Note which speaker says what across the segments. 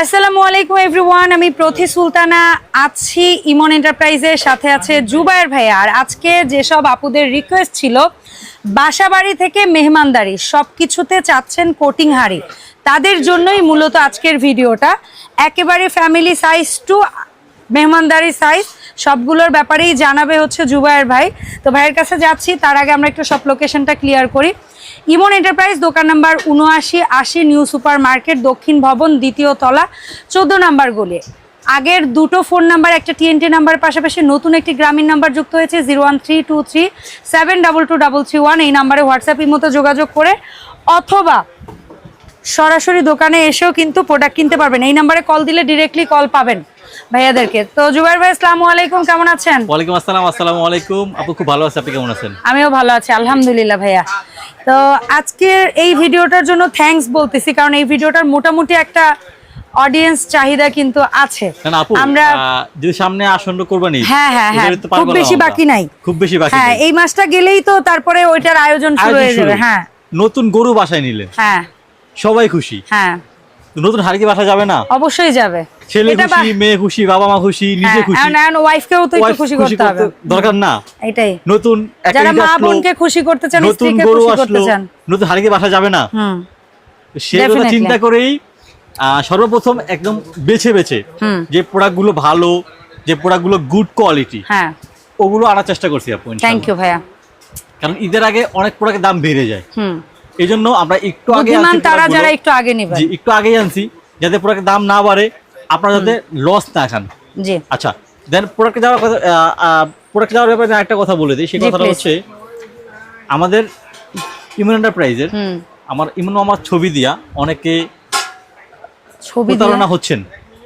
Speaker 1: আসসালামু আলাইকুম এভরিওয়ান আমি প্রথি সুলতানা আছি ইমন এন্টারপ্রাইজের সাথে আছে জুবায়ের ভাইয়া। আর আজকে যেসব আপুদের রিকোয়েস্ট ছিল, বাসাবাড়ি থেকে মেহমানদারি সব কিছুতে চাচ্ছেন কোটিং হাড়ি তাদের জন্যই মূলত আজকের ভিডিওটা। একেবারে ফ্যামিলি সাইজ টু মেহমানদারি সাইজ সবগুলোর ব্যাপারেই জানাবে হচ্ছে জুবায়ের ভাই। তো ভাইয়ের কাছে যাচ্ছি, তার আগে আমরা একটু সব লোকেশনটা ক্লিয়ার করি। ইমন এন্টারপ্রাইজ দোকান নাম্বার উনআশি, আশি নিউ সুপার মার্কেট দক্ষিণ ভবন, দ্বিতীয় তলা, চোদ্দ নাম্বার গলি। আগের দুটো ফোন নাম্বার একটা টিএনটি নাম্বার পাশাপাশি নতুন একটি গ্রামীণ নাম্বার যুক্ত হয়েছে zero one three two three seven double two double three one এই নাম্বারে হোয়াটসঅ্যাপ মতো যোগাযোগ করে, অথবা সরাসরি দোকানে এসেও কিন্তু প্রোডাক্ট কিনতে পারবেন। এই নাম্বারে কল দিলে ডিরেক্টলি কল পাবেন ভাইয়াদেরকে। তো জুবাইর ভাই আসসালামু আলাইকুম কেমন আছেন?
Speaker 2: ওয়ালাইকুম আসসালাম আসসালামু আলাইকুম। আপু খুব ভালো আছে আপনি কেমন আছেন?
Speaker 1: আমিও ভালো আছি আলহামদুলিল্লাহ ভাইয়া। তো আজকের এই ভিডিওটার জন্য থ্যাঙ্কস বলতেছি কারণ এই ভিডিওটার মোটামুটি একটা অডিয়েন্স চাহিদা কিন্তু আছে। আমরা
Speaker 2: যদি সামনে আসন্ন কোরবানি
Speaker 1: হ্যাঁ হ্যাঁ
Speaker 2: পার
Speaker 1: খুব বেশি বাকি নাই।
Speaker 2: খুব বেশি বাকি
Speaker 1: হ্যাঁ এই মাসটা গেলেই তো তারপরে ওইটার আয়োজন শুরু হয়ে যাবে হ্যাঁ।
Speaker 2: নতুন গরু বাসায় নিলে।
Speaker 1: হ্যাঁ।
Speaker 2: সবাই খুশি?
Speaker 1: হ্যাঁ।
Speaker 2: নতুন হারকি বাসা যাবে না?
Speaker 1: অবশ্যই যাবে।
Speaker 2: ছেলে খুশি মেয়ে খুশি বাবা মা খুশি নিজে
Speaker 1: হ্যাঁ,
Speaker 2: খুশি।
Speaker 1: এখন- ওয়াইফকেও তো একটু খুশি করতে হবে।
Speaker 2: দরকার না।
Speaker 1: এটাই।
Speaker 2: নতুন
Speaker 1: যারা মা বোনকে খুশি করতে চান স্ত্রীকে খুশি করতে চান।
Speaker 2: নতুন হারকি বাসা যাবে না?
Speaker 1: হুম।
Speaker 2: তো সে চিন্তা করেই সর্বপ্রথম একদম বেছে বেছে। যে প্রোডাক্টগুলো ভালো যে প্রোডাক্টগুলো গুড কোয়ালিটি
Speaker 1: হ্যাঁ।
Speaker 2: ওগুলো আনার চেষ্টা করছি আপু
Speaker 1: থ্যাংক ইউ ভাইয়া।
Speaker 2: কারণ ঈদের আগে অনেক প্রোডাক্টের দাম বেড়ে যায়।
Speaker 1: হুম।
Speaker 2: এই জন্য আমরা একটু আগে
Speaker 1: তারা যারা একটু আগে নেবেন।
Speaker 2: জি একটু আগেই আনছি যাতে প্রোডাক্টের দাম না বাড়ে আপনারা যাতে লস না খান।
Speaker 1: জি।
Speaker 2: আচ্ছা দেন প্রোডাক্ট যাওয়ার কথা প্রোডাক্ট যাওয়ার ব্যাপারে একটা কথা বলে দিই সেই কথাটা হচ্ছে আমাদের ইমন এন্টারপ্রাইজের আমার ইমন আমার ছবি দিয়া অনেকে
Speaker 1: ছবি
Speaker 2: প্রতারণা হচ্ছেন।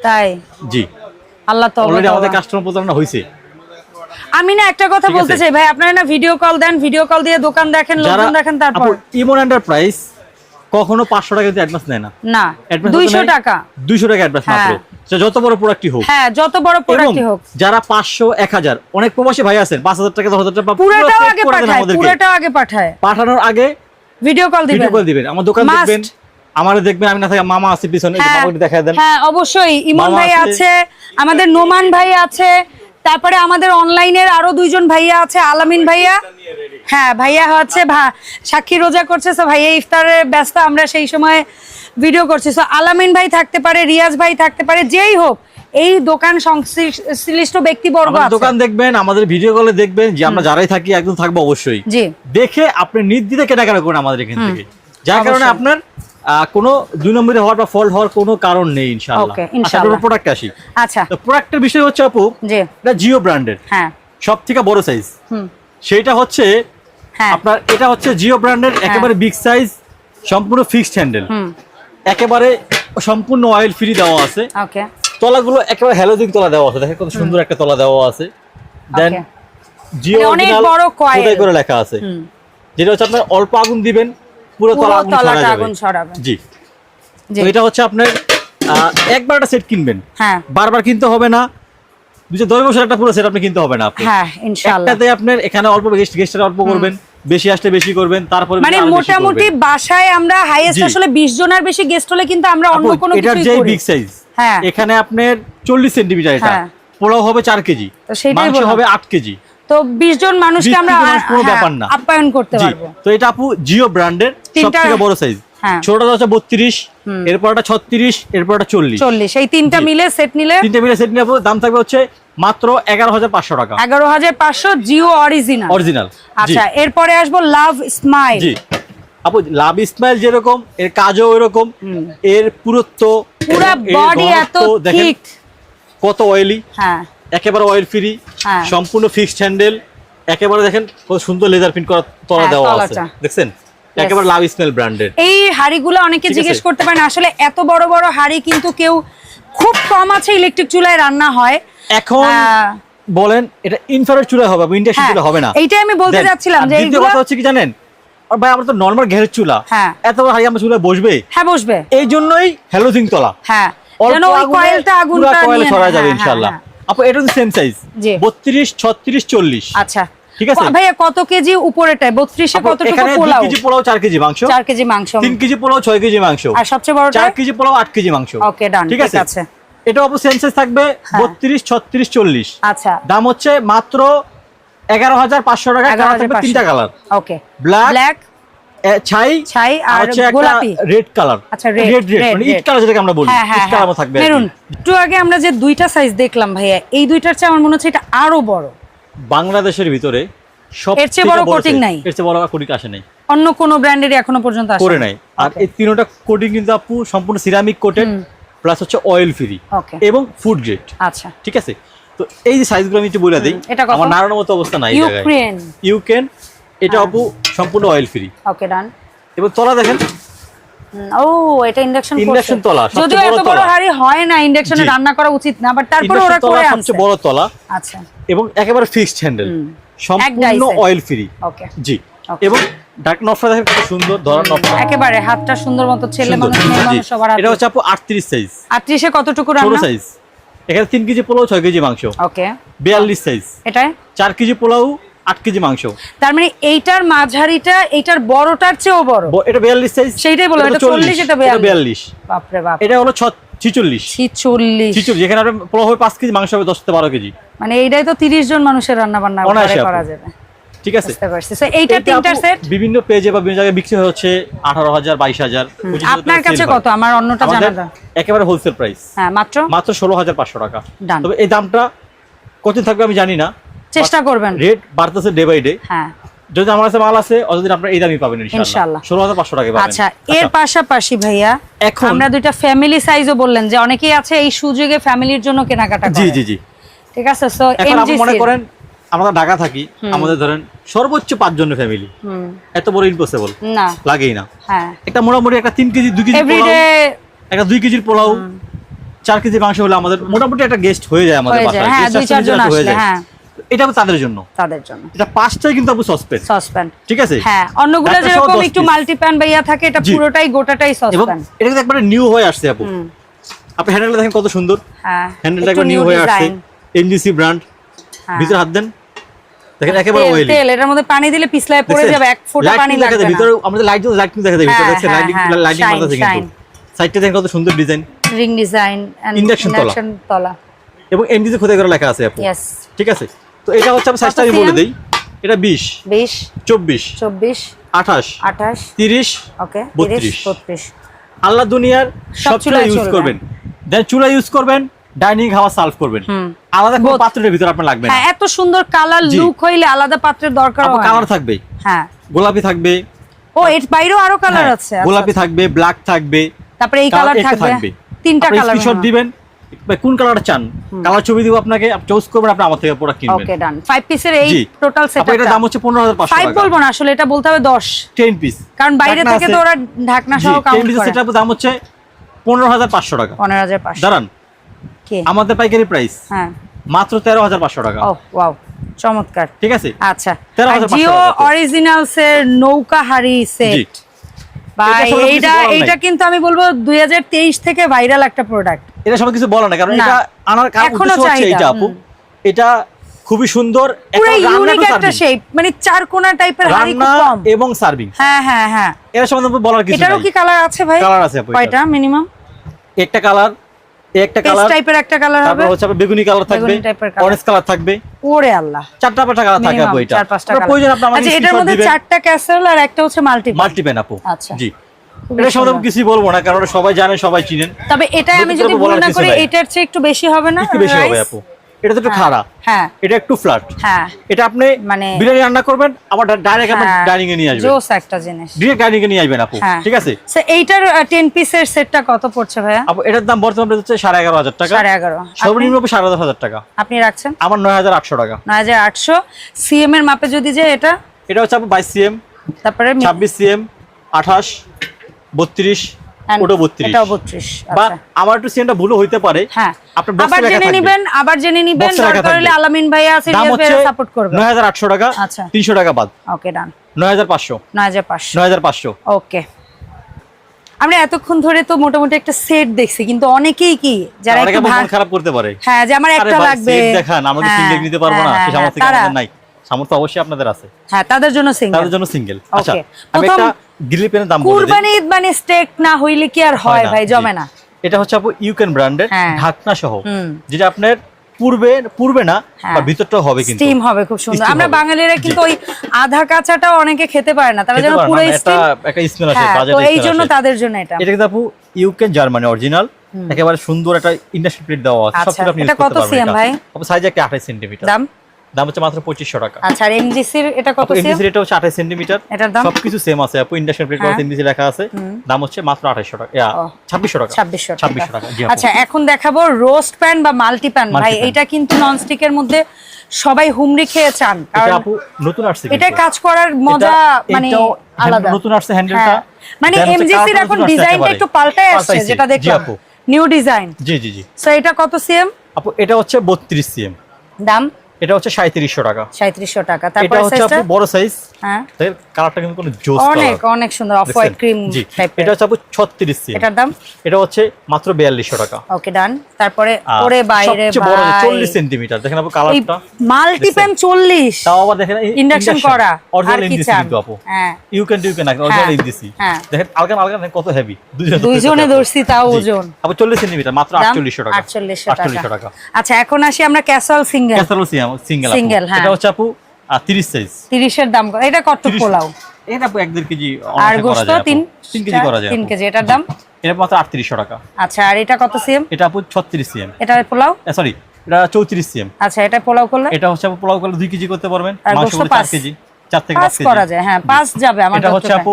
Speaker 1: তাই?
Speaker 2: জি।
Speaker 1: আল্লাহ তো
Speaker 2: অলরেডি আমাদের কাস্টমার প্রতারণা হয়েছে
Speaker 1: আমি না একটা কথা বলতে চাই। ভাই আপনারা না ভিডিও কল দেন ভিডিও কল দিয়ে দোকান দেখেন লোকজন দেখেন তারপর।
Speaker 2: ইমন এন্টারপ্রাইজ কখনো পাঁচশো টাকা কিন্তু অ্যাডভান্স নেয় না।
Speaker 1: না
Speaker 2: Advance
Speaker 1: দুইশো
Speaker 2: হতে নেয়
Speaker 1: টাকা।
Speaker 2: দুইশো টাকা অ্যাডভান্স মাত্র।
Speaker 1: হ্যাঁ।
Speaker 2: যত বড় প্রোডাক্টই হোক।
Speaker 1: হ্যাঁ যত বড় প্রোডাক্টই হোক।
Speaker 2: যারা পাঁচশো এক হাজার অনেক প্রবাসী ভাই আছেন পাঁচ হাজার টাকা দশ হাজার টাকা পুরো
Speaker 1: পুরোটাও আগে পাঠায়। পুরোটাও আগে পাঠায়।
Speaker 2: পাঠানোর আগে
Speaker 1: ভিডিও কল দিবেন।
Speaker 2: ভিডিও করে দিবেন। আমার দোকান. দেখবেন আমারে দেখবেন আমি না থাকি মামা আছে পিছনে এই যে
Speaker 1: হ্যাঁ
Speaker 2: মামাকে দেখা দেন।
Speaker 1: হ্যাঁ অবশ্যই। ইমন ভাই।
Speaker 2: আছে
Speaker 1: আমাদের নোমান ভাই আছে তারপরে আমাদের অনলাইনের আরও দুইজন ভাইয়া আছে আলামিন ভাইয়া হ্যাঁ ভাইয়া হচ্ছে সাক্ষী রোজা করছে তো ভাইয়া ইফতারে ব্যস্ত আমরা সেই সময় ভিডিও করছি। তো আলামিন ভাই থাকতে পারে রিয়াজ ভাই থাকতে পারে যেই হোক এই দোকান সংশ্লিষ্ট ব্যক্তিবর্গ
Speaker 2: দোকান দেখবেন আমাদের ভিডিও কলে দেখবেন যে আমরা যারাই থাকি একদম থাকব অবশ্যই। দেখে আপনি নির্দ্বিধে কেনাকাটা করেন আমাদের এখান থেকে। যার কারণে আপনার কোনো দুই নম্বরে হওয়ার বা ফল্ট হওয়ার কোনো কারণ নেই ইনশাআল্লাহ। প্রোডাক্ট আসি।
Speaker 1: আচ্ছা।
Speaker 2: তো প্রোডাক্টের বিষয় হচ্ছে আপু
Speaker 1: জি।
Speaker 2: এটা জিও ব্র্যান্ডের
Speaker 1: হ্যাঁ।
Speaker 2: সব থেকে বড় সাইজ
Speaker 1: হুম।
Speaker 2: সেইটা হচ্ছে
Speaker 1: হ্যাঁ।
Speaker 2: আপনার এটা হচ্ছে জিও ব্র্যান্ডের একেবারে বিগ সাইজ সম্পূর্ণ ফিক্সড হ্যান্ডেল একেবারে সম্পূর্ণ অয়েল ফ্রি দেওয়া আছে।
Speaker 1: ওকে
Speaker 2: তলাগুলো একেবারে হ্যালোজিং তলা দেওয়া আছে। দেখেন কত সুন্দর একটা তলা দেওয়া আছে। দেন
Speaker 1: ওকে
Speaker 2: জিও
Speaker 1: মানে অনেক বড়।
Speaker 2: খোদাই করে লেখা আছে। যেটা হচ্ছে আপনার অল্প আগুন দিবেন পুরো
Speaker 1: পুরো
Speaker 2: তলা
Speaker 1: তলাটা আগুন ছড়াবে।
Speaker 2: জি। তো এটা হচ্ছে আপনার একবার একটা সেট কিনবেন।
Speaker 1: হ্যাঁ।
Speaker 2: বারবার কিনতে হবে না। দুশো দশ বছর একটা পুরো সেট আপনি কিনতে হবে না
Speaker 1: হ্যাঁ ইনশাআল্লাহ
Speaker 2: একটাতে আপনার এখানে অল্প গেস্ট গেস্টের অল্প করবেন বেশি আসলে বেশি করবেন তারপরে
Speaker 1: মানে মোটামুটি বাসায় আমরা হাইয়েস্ট। আসলে 20 জনের বেশি গেস্ট হলে কিন্তু আমরা অন্য কোনো কিছু
Speaker 2: যে বিগ সাইজ
Speaker 1: হ্যাঁ।
Speaker 2: এখানে আপনার চল্লিশ সেন্টিমিটার এটা।
Speaker 1: হ্যাঁ।
Speaker 2: পোলাও হবে চার কেজি
Speaker 1: সেটাই
Speaker 2: মাংস হবে আট কেজি।
Speaker 1: তো 20 জন মানুষকে আমরা হ্যাঁ। আপ্যায়ন করতে পারব।
Speaker 2: তো এটা আপু জিও ব্র্যান্ডের সব
Speaker 1: তিনটা-
Speaker 2: বড় সাইজ
Speaker 1: হ্যাঁ।
Speaker 2: ছোটটা হচ্ছে বত্রিশ এরপর একটা ছত্রিশ এরপর একটা চল্লিশ।
Speaker 1: 40 এই তিনটা মিলে সেট নিলে
Speaker 2: তিনটে মিলে সেট আপু দাম থাকবে হচ্ছে মাত্র এগারো হাজার পাঁচশো টাকা।
Speaker 1: 11500 জিও অরিজিনাল।
Speaker 2: অরিজিনাল।
Speaker 1: আচ্ছা এরপরে আসব লাভ স্মাইল।
Speaker 2: জি। আপু লাভ স্মাইল যেরকম এর কাজও ওইরকম এর পুরুত্ব
Speaker 1: পুরা বডি এত ঠিক
Speaker 2: কত অয়েলি
Speaker 1: হ্যাঁ।
Speaker 2: একেবারে অয়েল ফ্রি। সম্পূর্ণ ফিক্সড হ্যান্ডেল একেবারে দেখেন কত সুন্দর লেজার প্রিন্ট করা তলা
Speaker 1: হ্যাঁ,
Speaker 2: দেওয়া আছে। দেখছেন? একেবারে লাভ স্মেল ব্র্যান্ডের
Speaker 1: এই হাড়িগুলো অনেকে জিজ্ঞেস করতে পারেন আসলে এত বড় বড় হাড়ি কিন্তু কেউ খুব কম আছে ইলেকট্রিক চুলায় রান্না হয়।
Speaker 2: এখন বলেন এটা ইনফ্রারেড চুলা হবে ইন্ডাকশন
Speaker 1: হ্যাঁ,
Speaker 2: চুলা হবে না।
Speaker 1: এইটাই আমি বলতে যাচ্ছিলাম যে এইগুলো-
Speaker 2: কথা হচ্ছে কি জানেন? আর ভাই আমরা তো নর্মাল ঘেরের চুলা।
Speaker 1: হ্যাঁ।
Speaker 2: এত বড় হাড়ি আমরা চুলায় বসবে?
Speaker 1: হ্যাঁ বসবে।
Speaker 2: এই জন্যই হ্যালোজিং তলা।
Speaker 1: হ্যাঁ
Speaker 2: অল্প
Speaker 1: যেন ওই কয়েলটা আগুনটা নিয়ে
Speaker 2: ছড়া যাবে
Speaker 1: হ্যাঁ,
Speaker 2: ইনশাআল্লাহ।
Speaker 1: হ্যাঁ,
Speaker 2: আপু এটা তো সেম সাইজ
Speaker 1: জি।
Speaker 2: বত্রিশ ছত্রিশ চল্লিশ।
Speaker 1: আচ্ছা।
Speaker 2: ঠিক আছে?
Speaker 1: ভাইয়া কত কেজি উপরেটায়? পোলাও?
Speaker 2: পোলাও কেজি মাংস।
Speaker 1: চার কেজি মাংস।
Speaker 2: তিন কেজি পোলাও ছয় কেজি মাংস।
Speaker 1: আর সবচেয়ে বড়টা?
Speaker 2: কেজি পোলাও কেজি মাংস। ঠিক আছে? থাকবে
Speaker 1: হ্যাঁ। আচ্ছা।
Speaker 2: দাম হচ্ছে মাত্র এগারো হাজার পাঁচশো টাকা।
Speaker 1: এগারো
Speaker 2: কালার থাকবে তিনটা কালার।
Speaker 1: ওকে। ব্ল্যাক
Speaker 2: ছাই
Speaker 1: ছাই আর গোলাপি।
Speaker 2: রেড কালার
Speaker 1: আচ্ছা,
Speaker 2: রেড রেড মানে ইট কালার যেটাকে আমরা বলি। ইট কালার থাকবে
Speaker 1: মেরুন একটু আগে আমরা যে দুইটা সাইজ দেখলাম ভাইয়া এই দুইটার চেয়ে আমার মনে হচ্ছে এটা আরও বড়।
Speaker 2: বাংলাদেশের ভিতরে সব
Speaker 1: এর চেয়ে বড় coating নাই?
Speaker 2: এর চেয়ে বড় কোটিং আসে নাই।
Speaker 1: অন্য কোন ব্র্যান্ডেরই এখনও পর্যন্ত আসে
Speaker 2: করে নাই। আর এই তিনটা কোটিং কিন্তু আপু সম্পূর্ণ সিরামিক কোটেড প্লাস হচ্ছে অয়েল ফ্রি এবং ফুড গ্রেড
Speaker 1: আচ্ছা।
Speaker 2: ঠিক আছে? তো এই যে সাইজগুলো আমি একটু বলে দিই আমার নাড়ানোর মতো অবস্থা নাই
Speaker 1: ইউক্রেন
Speaker 2: ইউকেন এটা আপু সম্পূর্ণ অয়েল ফ্রি
Speaker 1: ওকে ডান
Speaker 2: এবং তলা দেখেন।
Speaker 1: ও এটা ইন্ডাকশন
Speaker 2: Induction তলা,
Speaker 1: যদিও এত বড় হাড়ি হয় না ইন্ডাকশনে রান্না করা উচিত না বাট তারপরে ওরা করে আনছে।
Speaker 2: সবচেয়ে বড় তলা।
Speaker 1: আচ্ছা।
Speaker 2: এবং একেবারে ফিক্সড হ্যান্ডেল সম্পূর্ণ অয়েল ফ্রি
Speaker 1: ওকে
Speaker 2: জি। এবং ডাক নফটা দেখেন কত সুন্দর ধরার নফটা
Speaker 1: একেবারে হাতটা সুন্দর মতো ছেলে মানুষ মেয়ে মানুষ সবার
Speaker 2: এটা হচ্ছে আপু আটত্রিশ সাইজ
Speaker 1: আটত্রিশে কতটুকু
Speaker 2: ছোট
Speaker 1: রান্না
Speaker 2: সাইজ এখানে তিন কেজি পোলাও ছয় কেজি মাংস।
Speaker 1: ওকে
Speaker 2: বিয়াল্লিশ সাইজ
Speaker 1: এটাই
Speaker 2: চার কেজি পোলাও আট কেজি মাংস।
Speaker 1: তার মানে এইটার মাঝারিটা এইটার বড়টার চেয়েও বড়।
Speaker 2: এটা বিয়াল্লিশ সাইজ
Speaker 1: সেইটাই বললাম, এটা 40, এটা 42
Speaker 2: বিয়াল্লিশ।
Speaker 1: বাপরে বাপ।
Speaker 2: এটা হলো ছ- ছিচল্লিশ।
Speaker 1: ছিচল্লিশ।
Speaker 2: ছিচল্লিশ এখানে আপনার পোলাও হবে পাঁচ কেজি মাংস হবে দশ থেকে বারো কেজি।
Speaker 1: মানে এইটাই তো তিরিশ জন মানুষের রান্না বান্না করা যাবে।
Speaker 2: ঠিক আছে।
Speaker 1: এইটা
Speaker 2: এটা
Speaker 1: তিনটার সেট
Speaker 2: বিভিন্ন পেজে বা বিভিন্ন জায়গায় বিক্রি হচ্ছে আঠারো হাজার বাইশ হাজার। পঁচিশ হাজার
Speaker 1: আপনার কাছে কত? আমার অন্যটা জানা
Speaker 2: একেবারে হোলসেল প্রাইস
Speaker 1: হ্যাঁ মাত্র?
Speaker 2: মাত্র ষোলো হাজার পাঁচশো টাকা। তবে এই দামটা কতদিন থাকবে আমি জানি না।
Speaker 1: চেষ্টা করবেন।
Speaker 2: রেট বাড়তেছে ডে বাই ডে
Speaker 1: হ্যাঁ।
Speaker 2: যদি আমার কাছে মাল আছে অতদিন আপনার এই দামই পাবেন
Speaker 1: ইনশাআল্লাহ।
Speaker 2: ইনশাআল্লাহ। ষোলো হাজার পাঁচশো টাকা পাবেন।
Speaker 1: আচ্ছা এর পাশাপাশি ভাইয়া
Speaker 2: এখন-
Speaker 1: আমরা দুইটা ফ্যামিলি সাইজও বললেন যে অনেকেই আছে এই সুযোগে ফ্যামিলির জন্য কেনাকাটা করে।
Speaker 2: জি জি।
Speaker 1: জি ঠিক আছে? সো
Speaker 2: এখন আপনি মনে করেন আমরা ঢাকা থাকি আমাদের ধরেন সর্বোচ্চ পাঁচজনের ফ্যামিলি
Speaker 1: হুম।
Speaker 2: এত বড় ইম্পসিবল
Speaker 1: না।
Speaker 2: লাগেই না।
Speaker 1: হ্যাঁ।
Speaker 2: একটা মোটামুটি একটা তিন কেজি দুই কেজি পোলাও
Speaker 1: এভরিডে
Speaker 2: একটা দুই কেজির পোলাও চার কেজি মাংস হলে আমাদের মোটামুটি একটা গেস্ট হয়ে যায় আমাদের বাসায়।
Speaker 1: হ্যাঁ
Speaker 2: যায়।
Speaker 1: হ্যাঁ।
Speaker 2: এটা তাদের জন্য।
Speaker 1: তাদের জন্য।
Speaker 2: এটা পাঁচটাই কিন্তু আপু সসপেন
Speaker 1: সসপ্যান
Speaker 2: ঠিক আছে?
Speaker 1: হ্যাঁ অন্যগুলো যেরকম একটু। মাল্টিপ্যান ভাইয়া থাকে এটা পুরোটাই গোটাটাই সসপ্যান
Speaker 2: এটা কিন্তু একবারে নিউ হয়ে আসছে আপু। আপনি হ্যান্ডেলটা দেখেন কত সুন্দর।
Speaker 1: হ্যাঁ
Speaker 2: হ্যান্ডেলটা একবার নিউ হয়ে আসছে। এনজিসি ব্র্যান্ড
Speaker 1: হ্যাঁ।
Speaker 2: ভিতরে হাত দেন। দেখেন একেবারে অয়েলি
Speaker 1: তেল এটার মধ্যে পানি দিলে পিছলায় পড়ে যাবে এক ফোঁটা পানি লাগবে না।
Speaker 2: ভিতরে আমাদের লাইট লাইট কিন্তু দেখা ভিতরে
Speaker 1: হ্যাঁ,
Speaker 2: দেখছেন
Speaker 1: হ্যাঁ,
Speaker 2: লাইটিং
Speaker 1: হ্যাঁ,
Speaker 2: লাইটিং কিন্তু। সাইডটা দেখেন কত সুন্দর ডিজাইন
Speaker 1: রিং ডিজাইন
Speaker 2: Induction তলা। এবং এনজিসি খোদাই করে লেখা আছে আপু। ঠিক আছে? তো এটা হচ্ছে আমি সাইজটা আমি বলে দেই। এটা বিশ।
Speaker 1: বিশ।
Speaker 2: চব্বিশ।
Speaker 1: চব্বিশ।
Speaker 2: আঠাশ।
Speaker 1: আঠাশ।
Speaker 2: তিরিশ।
Speaker 1: ওকে
Speaker 2: বত্রিশ।
Speaker 1: তিরিশ বত্রিশ।
Speaker 2: আল্লাহ দুনিয়ার
Speaker 1: সব
Speaker 2: চুলা ইউজ করবেন। দেন চুলা ইউজ করবেন ডাইনিং হাওয়া সার্ভ করবেন। আলাদা কোনো পাত্রের ভিতরে আপনার লাগবে না।
Speaker 1: হ্যাঁ এত সুন্দর কালার। লুক হইলে আলাদা পাত্রের দরকার হয়
Speaker 2: কালার থাকবে।
Speaker 1: হ্যাঁ।
Speaker 2: গোলাপি থাকবে।
Speaker 1: ও এর বাইরেও আরও কালার
Speaker 2: হ্যাঁ,
Speaker 1: আছে। আচ্ছা,
Speaker 2: গোলাপি থাকবে ব্ল্যাক থাকবে।
Speaker 1: তারপরে এই
Speaker 2: কালার
Speaker 1: থাকবে। তিনটা কালার
Speaker 2: স্ক্রিনশট দিবেন। কোন কালারটা চান? কালার ছবি দিব আপনাকে আপনি চুজ করবেন আপনি আমার থেকে প্রোডাক্ট কিনবেন।
Speaker 1: ওকে ডান ফাইভ পিসের এই টোটাল সেট
Speaker 2: আপনার এটার দাম হচ্ছে পনেরো হাজার পাঁচশো
Speaker 1: ফাইভ
Speaker 2: টাকা।
Speaker 1: বলব না আসলে এটা বলতে হবে দশ।
Speaker 2: টেন পিস
Speaker 1: কারণ বাইরে থেকে তো ওরা ঢাকনা সহ কাউন্ট
Speaker 2: পিসের
Speaker 1: করে।
Speaker 2: দাম হচ্ছে পনেরো হাজার পাঁচশো টাকা।
Speaker 1: পনেরো হাজার পাঁচশো।
Speaker 2: দাঁড়ান।
Speaker 1: কে?
Speaker 2: আমাদের পাইকারি প্রাইস
Speaker 1: হ্যাঁ।
Speaker 2: মাত্র তেরো হাজার পাঁচশো টাকা।
Speaker 1: ও ওয়াও চমৎকার।
Speaker 2: ঠিক আছে?
Speaker 1: আচ্ছা।
Speaker 2: 13,500
Speaker 1: জিও। অরিজিনালস এর নৌকা হাড়ি
Speaker 2: জি।
Speaker 1: সেট ভাই এইটা এইটা কিন্তু আমি বলব দুই হাজার তেইশ থেকে ভাইরাল একটা প্রোডাক্ট
Speaker 2: এটা সবাই কিছু বলে না কারণ এটা আনার কারণ উদ্দেশ্য হচ্ছে এটা আপু। এটা খুবই সুন্দর একটা।
Speaker 1: শেপ মানে চার কোনা টাইপের হাড়ি খুব কম।
Speaker 2: এবং সার্ভিং
Speaker 1: হ্যাঁ হ্যাঁ হ্যাঁ।
Speaker 2: এর সম্বন্ধে বলার কিছু
Speaker 1: এটারও কি কালার আছে ভাই?
Speaker 2: কালার আছে আপু
Speaker 1: কয়টা মিনিমাম
Speaker 2: একটা কালার একটা কালার
Speaker 1: টাইপের একটা কালার হবে।
Speaker 2: তারপর হচ্ছে বেগুনি কালার থাকবে
Speaker 1: বেগুনি type এর colour।
Speaker 2: অরেঞ্জ কালার থাকবে।
Speaker 1: ওরে আল্লাহ।
Speaker 2: চারটা পাঁচটা কালার থাকে
Speaker 1: মিনিমাম চার পাঁচটা কালার
Speaker 2: প্রয়োজন আপনি আমাকে
Speaker 1: আচ্ছা এটার মধ্যে চারটা ক্যাসেল আর একটা হচ্ছে মাল্টি
Speaker 2: মাল্টি পেন আপু।
Speaker 1: আচ্ছা।
Speaker 2: জি। এটা সম্বন্ধে কিছু বলব না কারণ সবাই জানে সবাই চিনেন।
Speaker 1: তবে এটাই আমি যদি ভুল না করি এটার চেয়ে একটু বেশি হবে না?
Speaker 2: একটু বেশি হবে আপু। এটা তো একটু খাড়া
Speaker 1: হ্যাঁ।
Speaker 2: এটা একটু ফ্ল্যাট
Speaker 1: হ্যাঁ
Speaker 2: এটা আপনি
Speaker 1: মানে-
Speaker 2: বিরিয়ানি রান্না করবেন আবার ডাইরেক্ট আপনার ডাইনিং এ নিয়ে আসবেন।
Speaker 1: জোস একটা জিনিস।
Speaker 2: ডিরেক্ট ডাইনিং এ নিয়ে আসবেন আপু
Speaker 1: হ্যাঁ।
Speaker 2: ঠিক আছে?
Speaker 1: So, এইটার টেন পিসের সেটটা কত পড়ছে ভাইয়া?
Speaker 2: আপু এটার দাম বর্তমানে হচ্ছে সাড়ে এগারো হাজার টাকা।
Speaker 1: সাড়ে এগারো।
Speaker 2: সর্বনিম্ন হবে সাড়ে দশ হাজার টাকা।
Speaker 1: আপনি রাখছেন?
Speaker 2: আমার নয় হাজার আটশো টাকা।
Speaker 1: নয় হাজার আটশো। সিএম এর মাপে যদি যায় এটা?
Speaker 2: এটা হচ্ছে আপু বাইশ সিএম
Speaker 1: তারপরে মি-
Speaker 2: ছাব্বিশ সিএম আঠাশ বত্রিশ
Speaker 1: and
Speaker 2: ওটা বা
Speaker 1: আচ্ছা।
Speaker 2: আমার একটু সিএমটা ভুলও হইতে পারে।
Speaker 1: হ্যাঁ। আবার জেনে। আবার জেনে নিবেন দরকার হলে আলামিন সাপোর্ট করবে।
Speaker 2: টাকা
Speaker 1: আচ্ছা।
Speaker 2: টাকা বাদ।
Speaker 1: ওকে ডান ওকে আমরা এতক্ষণ ধরে তো মোটামুটি একটা সেট দেখছি কিন্তু অনেকেই কি যারা একটু ভাগ-
Speaker 2: খারাপ করতে পারে?
Speaker 1: হ্যাঁ যে আমার একটা লাগবে।
Speaker 2: দেখান আমরা তো
Speaker 1: হ্যাঁ,
Speaker 2: সিঙ্গেল নিতে পারব না
Speaker 1: হ্যাঁ,
Speaker 2: সে সামর্থ্য আমাদের নাই। সামর্থ্য অবশ্যই আপনাদের আছে।
Speaker 1: হ্যাঁ তাদের জন্য সিঙ্গেল
Speaker 2: তাদের জন্য সিঙ্গেল আচ্ছা আমি একটা গ্রিল পেনের দাম
Speaker 1: কুরবানি ঈদ মানে স্টেক না হইলে কি আর হয় ভাই? জমে না।
Speaker 2: এটা হচ্ছে আপু ইউকেন ব্র্যান্ডের। ঢাকনা সহ। যেটা আপনার পূর্বে পূর্বে না
Speaker 1: হ্যাঁ।
Speaker 2: বা ভিতরটাও হবে কিন্তু।
Speaker 1: স্টিম হবে খুব সুন্দর। আমরা বাঙালিরা কিন্তু ওই আধা কাঁচাটাও অনেকে খেতে পারে না। তারা যেন পুরো
Speaker 2: মানে একটা
Speaker 1: স্টিম
Speaker 2: একটা স্মেল আসে
Speaker 1: হ্যাঁ
Speaker 2: বাজারে
Speaker 1: তো এই জন্য তাদের জন্য এটা।
Speaker 2: এটা কিন্তু আপু ইউকেন জার্মানি অরিজিনাল একেবারে সুন্দর একটা ইন্ডাস্ট্রি প্লেট দেওয়া আছে।
Speaker 1: আচ্ছা,
Speaker 2: আপনি
Speaker 1: এটা কত
Speaker 2: এটা।
Speaker 1: ভাই?
Speaker 2: আপু সাইজ একটা 28 সেন্টিমিটার
Speaker 1: দাম?
Speaker 2: দাম হচ্ছে মাত্র 2500 টাকা।
Speaker 1: আচ্ছা আর এমজিসির এটা কত
Speaker 2: রেট হচ্ছে 28 সেন্টিমিটার।
Speaker 1: এটার দাম?
Speaker 2: সবকিছু সেম আছে আপু ইন্ডাস্ট্রি প্লেট
Speaker 1: হ্যাঁ।
Speaker 2: এনডিসি লেখা আছে। দাম হচ্ছে মাত্র 2800 টাকা ইয়া, 2600 টাকা।
Speaker 1: 2600 টাকা।
Speaker 2: 2600 টাকা
Speaker 1: আচ্ছা এখন দেখাবো রোস্ট প্যান বা মাল্টি প্যান ভাই এটা কিন্তু ননস্টিকের মধ্যে সবাই হুমড়ি খেয়ে চান। কারণ
Speaker 2: আপু নতুন আসছে
Speaker 1: এটা কাজ করার মজা মানে আলাদা।
Speaker 2: নতুন আসছে হ্যান্ডেলটা
Speaker 1: হ্যাঁ। মানে এমজিসির এখন ডিজাইনটা একটু পাল্টায় আসছে। যেটা দেখলাম। নিউ ডিজাইন
Speaker 2: জি জি জি।
Speaker 1: সো এটা কত সিএম
Speaker 2: আপু এটা হচ্ছে 32 সিএম
Speaker 1: দাম?
Speaker 2: এটা হচ্ছে 3700 টাকা।
Speaker 1: সাঁত্রিশশো টাকা।
Speaker 2: এটা হচ্ছে বড় সাইজ
Speaker 1: হ্যাঁ?
Speaker 2: এর কালারটা কিন্তু কোনো জোস
Speaker 1: অনেক অনেক সুন্দর অফ হোয়াইট ক্রিম টাইপের
Speaker 2: এটা হচ্ছে 36 সিএম।
Speaker 1: এটার দাম?
Speaker 2: এটা হচ্ছে মাত্র 4200 টাকা।
Speaker 1: ওকে ডান তারপরে ওরে বাইরে
Speaker 2: সবচেয়ে বড়
Speaker 1: ভাই।
Speaker 2: 40 সেন্টিমিটার দেখেন আপু কালারটা।
Speaker 1: মাল্টি প্যান চল্লিশ।
Speaker 2: তাও আবার দেখেন
Speaker 1: ইন্ডাকশন করা। আর
Speaker 2: অরিজিনাল
Speaker 1: কি
Speaker 2: ইন্ডিসি
Speaker 1: চান?
Speaker 2: কিন্তু আপু।
Speaker 1: হ্যাঁ।
Speaker 2: You can do can original ইন্ডিসি
Speaker 1: হ্যাঁ।
Speaker 2: দেখেন আলগা আলগা কত হেভি দুইজনে
Speaker 1: দুইজনে ধরছি তাও। ওজন।
Speaker 2: আপু 40 সেন্টিমিটার মাত্র
Speaker 1: দাম?
Speaker 2: 4800 টাকা।
Speaker 1: 4800
Speaker 2: 4800
Speaker 1: টাকা। আচ্ছা এখন আসি আমরা ক্যাসাল সিঙ্গেল
Speaker 2: ক্যাসারোল সিঙ্গেল
Speaker 1: হ্যাঁ।
Speaker 2: এটা হচ্ছে আপু আহ, 30 সাইজ
Speaker 1: তিরিশের দাম এটা কত পোলাও।
Speaker 2: এটা 1 1.5 কেজি
Speaker 1: আর
Speaker 2: অনায়াসে করা
Speaker 1: গোস্ত
Speaker 2: যায় আপু।
Speaker 1: তিন
Speaker 2: তিন কেজি করা যায়
Speaker 1: তিন
Speaker 2: আপু।
Speaker 1: কেজি এটার দাম?
Speaker 2: এটা মাত্র 3800 টাকা।
Speaker 1: আচ্ছা আর এটা কত সিএম?
Speaker 2: এটা আপু 36 সিএম।
Speaker 1: এটা পোলাও?
Speaker 2: সরি এটা 34 সিএম।
Speaker 1: আচ্ছা এটা পোলাও করলে?
Speaker 2: এটা হচ্ছে আপু পোলাও করলে 2 কেজি করতে পারবেন। মাংস
Speaker 1: গোস্ত
Speaker 2: 4
Speaker 1: পাঁচ।
Speaker 2: কেজি 4 থেকে 5 কেজি।
Speaker 1: করা যায় হ্যাঁ পাস যাবে আমার
Speaker 2: এটা হচ্ছে আপু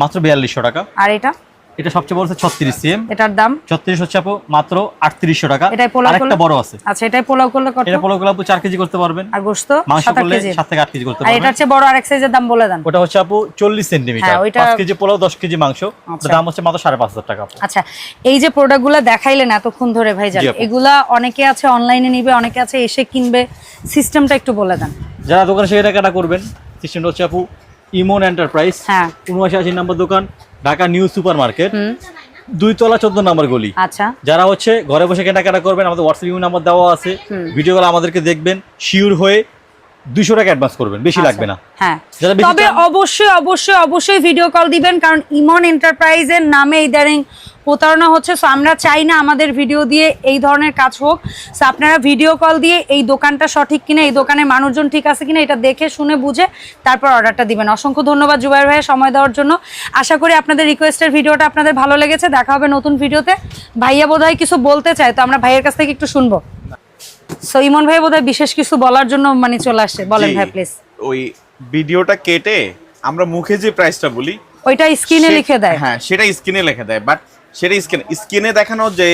Speaker 2: মাত্র 4200 টাকা।
Speaker 1: আর এটা?
Speaker 2: এটা সবচেয়ে বড় হচ্ছে 36 সিএম।
Speaker 1: এটার দাম?
Speaker 2: 36 হচ্ছে আপু মাত্র 3800 টাকা।
Speaker 1: এটাই পোলাও
Speaker 2: আরেকটা? বড় আছে।
Speaker 1: আচ্ছা এটাই পোলাও করলে কত?
Speaker 2: এটা পোলাও করলে আপু 4 কেজি করতে পারবেন।
Speaker 1: আর
Speaker 2: মাংস করলে
Speaker 1: কেজি।
Speaker 2: 7 থেকে 8 কেজি করতে
Speaker 1: আর
Speaker 2: পারবেন।
Speaker 1: এটার চেয়ে বড় আরেক সাইজের দাম বলে দেন।
Speaker 2: ওটা হচ্ছে আপু 40 সেন্টিমিটার
Speaker 1: হ্যাঁ,
Speaker 2: 5 কেজি পোলাও 10 কেজি মাংস।
Speaker 1: আচ্ছা।
Speaker 2: দাম হচ্ছে মাত্র 5500 টাকা
Speaker 1: আচ্ছা এই যে প্রোডাক্টগুলো দেখাইলেন এতক্ষণ ধরে ভাইজান
Speaker 2: জি
Speaker 1: এগুলা অনেকে আছে অনলাইনে নিবে অনেকে আছে এসে কিনবে। সিস্টেমটা একটু বলে দেন।
Speaker 2: যারা দোকানে সেটা কেনা করবেন সিস্টেমটা হচ্ছে আপু ইমন এন্টারপ্রাইজ
Speaker 1: হ্যাঁ।
Speaker 2: উনআশি আশি নম্বর দোকান। ঢাকা নিউ সুপার মার্কেট দুই তলা চোদ্দ নম্বর গলি।
Speaker 1: আচ্ছা।
Speaker 2: যারা হচ্ছে ঘরে বসে কেনাকাটা করবেন আমাদের হোয়াটসঅ্যাপ ইউ নাম্বার দেওয়া আছে। ভিডিও কল আমাদেরকে দেখবেন শিওর হয়ে দুশো টাকা অ্যাডভান্স করবেন বেশি লাগবে না।
Speaker 1: হ্যাঁ। তবে অবশ্যই অবশ্যই অবশ্যই ভিডিও কল দিবেন কারণ ইমন এন্টারপ্রাইজের নামে ইদানিং প্রতারণা হচ্ছে সো আমরা চাই না আমাদের ভিডিও দিয়ে এই ধরনের কাজ হোক। সো আপনারা ভিডিও কল দিয়ে এই দোকানটা সঠিক কিনা এই দোকানের মানুষজন ঠিক আছে কিনা এটা দেখে শুনে বুঝে তারপর অর্ডারটা দিবেন। অসংখ্য ধন্যবাদ জুবাইর ভাইয়ের সময় দেওয়ার জন্য। আশা করি আপনাদের রিকোয়েস্টের ভিডিওটা আপনাদের ভালো লেগেছে। দেখা হবে নতুন ভিডিওতে ভাইয়া বোধহয় কিছু বলতে চায় তো আমরা ভাইয়ের কাছ থেকে একটু শুনব। সো ইমন ভাই বোধহয় বিশেষ কিছু বলার জন্য মানে চলে আসছে। বলেন ভাই প্লিজ
Speaker 3: ওই ভিডিওটা কেটে আমরা মুখে যে প্রাইসটা বলি
Speaker 1: ওইটা স্ক্রিনে লিখে দেয়।
Speaker 3: হ্যাঁ সেটা স্ক্রিনে লিখে দেয়। বাট সেটা স্ক্রিনে স্ক্রিনে দেখানো যে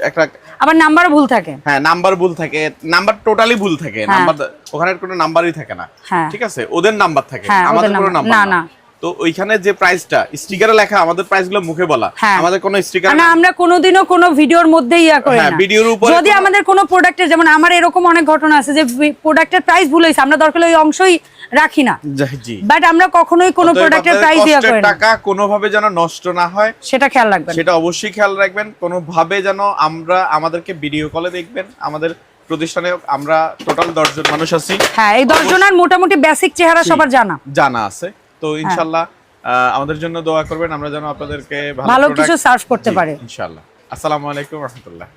Speaker 3: একটা
Speaker 1: আবার নাম্বারও ভুল থাকে
Speaker 3: হ্যাঁ নাম্বার ভুল থাকে নাম্বার টোটালি ভুল থাকে
Speaker 1: হ্যাঁ।
Speaker 3: নাম্বার ওখানে কোনো নাম্বারই থাকে না
Speaker 1: হ্যাঁ।
Speaker 3: ঠিক আছে ওদের নাম্বার থাকে
Speaker 1: হ্যাঁ,
Speaker 3: আমাদের কোনো নাম্বার
Speaker 1: না।
Speaker 3: তো ওইখানে যে প্রাইসটা স্টিকারে লেখা আমাদের প্রাইসগুলো মুখে বলা
Speaker 1: হ্যাঁ।
Speaker 3: আমাদের কোনো স্টিকার
Speaker 1: না আমরা কোনোদিনও কোনো ভিডিওর মধ্যে ইয়া করি
Speaker 3: হ্যাঁ,
Speaker 1: না
Speaker 3: ভিডিওর উপরে
Speaker 1: যদি আমাদের কোনো প্রোডাক্টের যেমন আমার এরকম অনেক ঘটনা আছে যে প্রোডাক্টের প্রাইস ভুল হয়েছে আমরা দরকার ওই অংশই রাখি না। বাট আমরা কখনোই কোনো প্রোডাক্টের প্রাইস
Speaker 3: কষ্টের
Speaker 1: করি না।
Speaker 3: টাকা কোনোভাবে যেন নষ্ট না হয়
Speaker 1: সেটা খেয়াল রাখবেন।
Speaker 3: সেটা অবশ্যই খেয়াল রাখবেন। কোনোভাবে যেন আমরা আমাদেরকে ভিডিও কলে দেখবেন আমাদের প্রতিষ্ঠানে আমরা টোটাল দশজন মানুষ আছি।
Speaker 1: হ্যাঁ এই দশজনের মোটামুটি বেসিক চেহারা সবার জানা।
Speaker 3: জানা আছে। তো ইনশাল্লাহ আহ, আমাদের জন্য দোয়া করবেন আমরা যেন আপনাদেরকে
Speaker 1: ভালো কিছু serve করতে পারি।
Speaker 3: ইনশাল্লাহ। আসসালামু আলাইকুম রহমতুল্লাহ।